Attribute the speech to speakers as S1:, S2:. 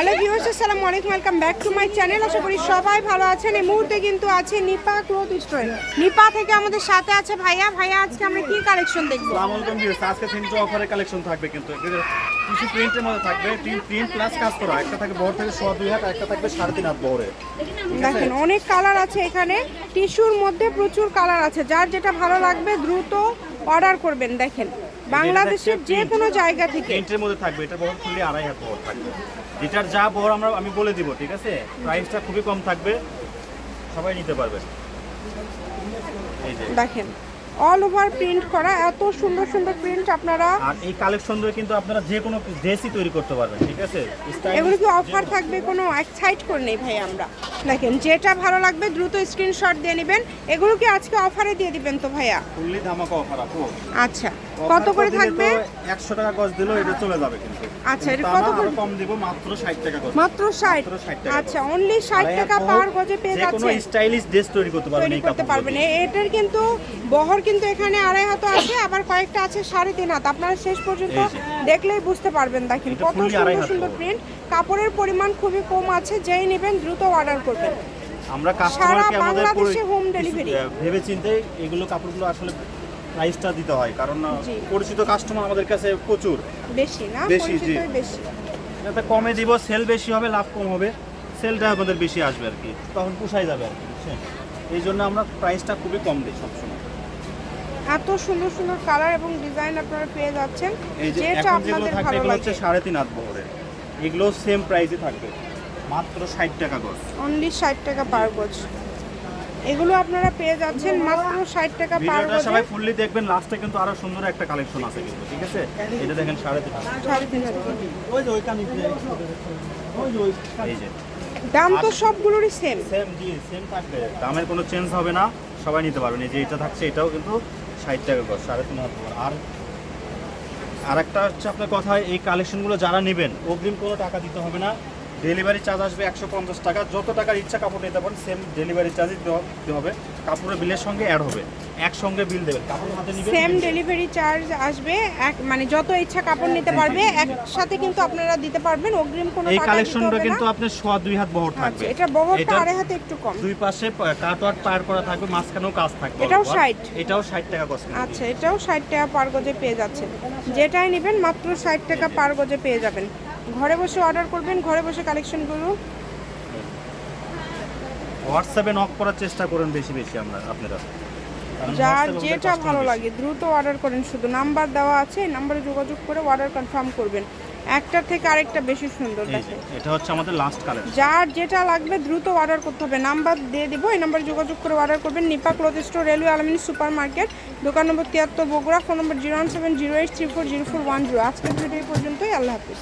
S1: Hello viewers আসসালামু আলাইকুম welcome back to my channel. আশা করি সবাই ভালো আছেন। এই মুহূর্তে কিন্তু আছে নিপা ক্লোথ স্টোর। নিপা থেকে আমাদের সাথে আছে ভাইয়া। ভাইয়া আজকে আমরা কি কালেকশন দেখব?
S2: আসসালামু আলাইকুম ভিউয়ার্স আজকে তিনটে অফারের কালেকশন থাকবে কিন্তু। কিছু প্রিন্টের মধ্যে থাকবে। তিন প্রিন্ট প্লাস কাজ করা। একটা থাকবে বহর থেকে সোয়া দুই হাত একটা থাকবে সাড়ে তিন হাত বহরে
S1: দেখেন অনেক কালার আছে এখানে। টিস্যুর মধ্যে প্রচুর কালার আছে। যার যেটা ভালো লাগবে দ্রুত অর্ডার করবেন। দেখেন বাংলাদেশের যে কোনো জায়গা থেকে।
S2: প্রিন্টের মধ্যে থাকবে এটা বহর খুললে আড়াই হাত বহর থাকবে। এটার যা বহর আমরা আমি বলে দিব ঠিক আছে? প্রাইসটা খুবই কম থাকবে সবাই নিতে পারবে।
S1: দেখেন অল ওভার প্রিন্ট করা এত সুন্দর সুন্দর প্রিন্ট আপনারা
S2: আর এই কালেকশন দিয়ে কিন্তু আপনারা যে কোনো ড্রেসই তৈরি করতে পারবেন ঠিক আছে?
S1: এগুলো কি অফার থাকবে কোনো এক সাইড করে নেই ভাই আমরা? দেখেন যেটা ভালো লাগবে দ্রুত স্ক্রিনশট দিয়ে নেবেন। এগুলো কি আজকে অফারে দিয়ে দিবেন তো ভাইয়া?
S2: ফুললি ধামাকা অফার আপু।
S1: আচ্ছা। কত করে থাকবে?
S2: একশো টাকা গজ দিলেও এটা চলে যাবে কিন্তু।
S1: আচ্ছা, এটা কত করে?
S2: কম দিব মাত্র ষাট টাকা গজ
S1: মাত্র
S2: 60 টাকা
S1: আচ্ছা অনলি ষাট
S2: আড়াই
S1: টাকা পার গজে পেয়ে
S2: যে কোনো স্টাইলিশ ড্রেস তৈরি করতে পারবেন
S1: তৈরি করতে পারবেন এটার কিন্তু বহর কিন্তু এখানে আড়াই হাত আছে আবার কয়েকটা আছে সাড়ে তিন হাত। আপনারা শেষ পর্যন্ত দেখলেই বুঝতে পারবেন দেখেন কত সুন্দর সুন্দর প্রিন্ট কাপড়ের পরিমাণ খুবই কম আছে যেই নেবেন দ্রুত অর্ডার করবেন।
S2: আমরা কাস্টমারকে আমাদের ভেবে চিন্তে এগুলো কাপড়গুলো আসলে প্রাইসটা দিতে হয় কারণ। পরিচিত কাস্টমার আমাদের কাছে প্রচুর।
S1: বেশি না?
S2: বেশি, জি।
S1: বেশি।
S2: যাতে কমে দিব সেল বেশি হবে লাভ কম হবে। সেলটা আমাদের বেশি আসবে আর কি তখন পোষাই যাবে আর কি এই জন্য আমরা প্রাইসটা খুবই কম দিই সবসময়।
S1: এত সুন্দর সুন্দর কালার এবং ডিজাইন আপনারা পেয়ে যাচ্ছেন
S2: এই যে
S1: যেটা
S2: এখন যেগুলো
S1: আপনাদের
S2: থাকবে
S1: ভালো
S2: এগুলো হচ্ছে
S1: লাগে।
S2: সাড়ে তিন হাত বহরে এগুলো সেম প্রাইসে থাকবে মাত্র ষাট টাকা গজ।
S1: অনলি ষাট টাকা পার গজ। এগুলো আপনারা পেয়ে যাচ্ছেন মাত্র ষাট টাকা পার গজে
S2: সবাই ফুললি দেখবেন লাস্টে কিন্তু আরও সুন্দর একটা কালেকশন আছে কিন্তু ঠিক আছে? এটা দেখেন সাড়ে তিন হাত
S1: সাড়ে তিন হাজার।
S2: ওই যে ওই কানি ওই যে ওই এই যে।
S1: দাম তো সবগুলোরই সেম
S2: সেম জি সেম থাকবে। দামের কোনো চেঞ্জ হবে না সবাই নিতে পারবেন। এই যে এটা থাকছে এটাও কিন্তু ষাট টাকা গজ সাড়ে তিন হাজার টাকা। আর আরেকটা হচ্ছে আপনার কথা এই কালেকশনগুলো যারা নেবেন অগ্রিম কোনো টাকা দিতে হবে না। ডেলিভারি চার্জ আসবে একশো পঞ্চাশ টাকা। যত টাকার ইচ্ছা কাপড় নিতে পারেন সেম ডেলিভারি চার্জই দিতে হবে। কাপড়ের বিলের সঙ্গে অ্যাড হবে। একসঙ্গে বিল দেবেন। কাপড় হাতে নেবেন
S1: সেম ডেলিভারি চার্জ আসবে। এক মানে যত ইচ্ছা কাপড় নিতে পারবে একসাথে কিন্তু আপনারা দিতে পারবেন। অগ্রিম কোনো
S2: এই কালেকশনটা কিন্তু আপনার সোয়া দুই হাত বহর
S1: আচ্ছা
S2: থাকবে
S1: এটা বহরটা আড়াই হাতে একটু কম।
S2: দুই পাশে কাট ওয়ার্ক পার করা থাকবে মাঝখানেও কাজ থাকবে।
S1: এটাও
S2: all
S1: 60
S2: এটাও ষাট টাকা কস্ট
S1: আচ্ছা এটাও ষাট টাকা পার গজে পেয়ে যাচ্ছে যেটাই নেবেন মাত্র ষাট টাকা পার গজে পেয়ে যাবেন। ঘরে বসে অর্ডার করবেন ঘরে বসে কালেকশন করুন।
S2: হোয়াটসঅ্যাপে নক করার চেষ্টা করেন বেশি বেশি আমরা আপনারা।
S1: যার যেটা ভালো লাগে দ্রুত অর্ডার করেন শুধু নাম্বার দেওয়া আছে নাম্বারে যোগাযোগ করে অর্ডার কনফার্ম করবেন। একটার থেকে আরেকটা বেশি সুন্দর
S2: এটা হচ্ছে আমাদের লাস্ট কালেকশন
S1: যার যেটা লাগবে দ্রুত অর্ডার করতে হবে। নাম্বার দিয়ে দিব এই নাম্বারে যোগাযোগ করে অর্ডার করবেন। নিপা ক্লথ স্টোর রেলওয়ে আলমিনী সুপার মার্কেট দোকান নম্বর তিয়াত্তর Bogura phone number zero one seven zero eight three four zero four one zero আজকের ভিডিও পর্যন্তই আল্লাহ হাফিজ।